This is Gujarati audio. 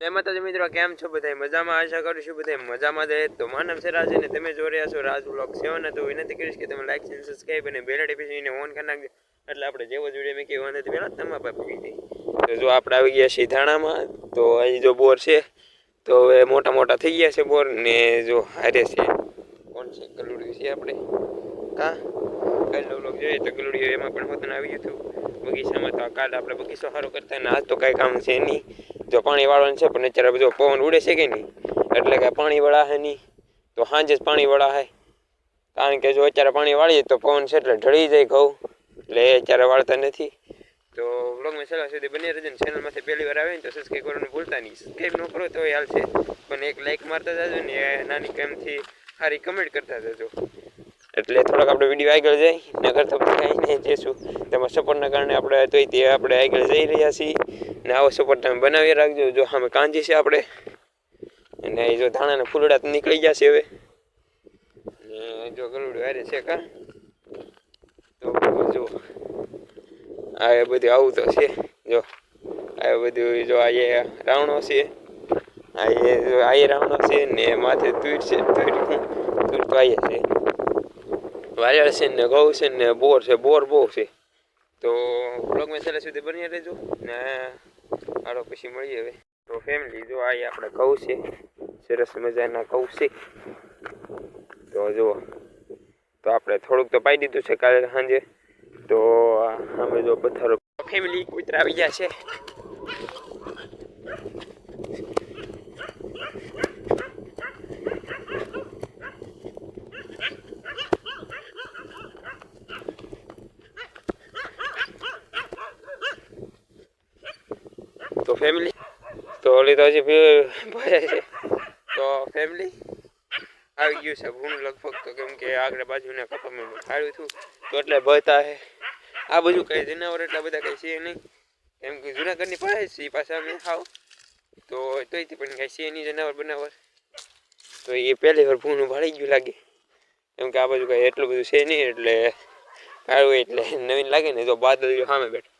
જય માતાજી મિત્રો, કેમ છો બધા મજામાં? આશા કરું છું બધા મજામાં જ તો મારું નામ છે રાજ અને તમે જોઈ રહ્યા છો રાજ બ્લોગ સેવન તો વિનંતી કરીશ કે તમે લાઈક અને સબસ્ક્રાઈબ અને બેલ નોટિફિકેશન ઓન કરી નાખજો. એટલે આપણે જેવો જ વીડિયો મેં નથી પહેલાં તમારા પાસે પહોંચી જાય તો જો આપણે આવી ગયા સીધાણામાં તો અહીં જો બોર છે, તો હવે મોટા મોટા થઈ ગયા છે બોર. ને જો હારે છે, કોણ છે? ગલુડિયું છે આપણે. કા? કાલનો વ્લોગ જોઈએ તો ગલુડિયું એમાં પણ પોતાને આવી ગયું હતું. બગીચામાં તો કાલ આપણે બગીચો સારો કરતા ને આજ તો કાંઈ કામ છે નહીં. જો પાણી વાળવાનું છે, પણ અત્યારે બધો પવન ઉડે છે કે નહીં? એટલે કે પાણી વળાશે નહીં. તો સાંજે જ પાણી વળાશે કારણ કે જો અત્યારે પાણી વાળીએ તો પવન છે એટલે ઢળી જાય ઘઉં. એટલે એ અત્યારે વાળતા નથી. તો વ્લોગમાં છેલ્લા સુધી બની રહેજો ને ચેનલમાંથી પહેલી વાર આવે ને તો સબસ્ક્રાઈબ કરવાનું ભૂલતા નહીં. સબસ્ક્રાઈબ ન કરો તો હાલ છે. પણ એક લાઇક મારતા જાજો ને એ નાની કેમથી સારી કમેન્ટ કરતા જજો. એટલે થોડાક આપણે વીડિયો આગળ જાય નગર તો કાંઈ નહીં જઈશું. તેમાં સપોર્ટના કારણે આપણે તોય તે આપણે આગળ જઈ રહ્યા છીએ. ને આવો સપોર્ટ તમે બનાવી રાખજો. જો અમે કાંજી છે આપણે. અને જો ધાણાના ફૂલડા તો નીકળી ગયા છે હવે. ને જો ગલુડું હારે છે કા? તો જો, આ બધું આવું તો છે. જો, આ બધું જો આ રાવણો છે. આ આ રાવણો છે ને માથે તુર છે. તુર તુર તો આયા છે. વાયળ છે ને ઘઉં છે ને બોર છે, બોર બહુ છે. તો બ્લોગમાં છેલ્લા સુધી બની રહેજો ને હાલો પછી મળીએ હવે. તો ફેમિલી જો આ આપણે ઘઉં છે, સરસ મજાના ઘઉં છે. તો જુઓ તો આપણે થોડુંક તો પાઈ દીધું છે કાલે સાંજે. તો અમે જો પથ્થરો ફેમિલી કૂતરા આવી ગયા છે. તો ફેમિલી તો ઓલી તો હજી ભી- ભરાય છે તો ફેમિલી આવી ગયું છે ભૂણ લગભગ તો કેમ કે આગળ બાજુના કપામાં ખાડ્યું હતું, તો એટલે ભરતા હે। આ બધું કઈ જનાવર એટલા બધા કઈ છે નહીં। કેમ કે જુનાગઢની પાસે છે એ પાછા અમે ખાવ તો તોય તે પણ કઈ છે નહીં જનાવર, બનાવર। તો એ પહેલી વાર ભૂણું ભાળી ગયું લાગે। કેમ કે આ બાજુ કઈ એટલું બધું છે નહીં, એટલે કાઢવું એટલે નવીન લાગે ને તો બાદલ સામે બેઠો।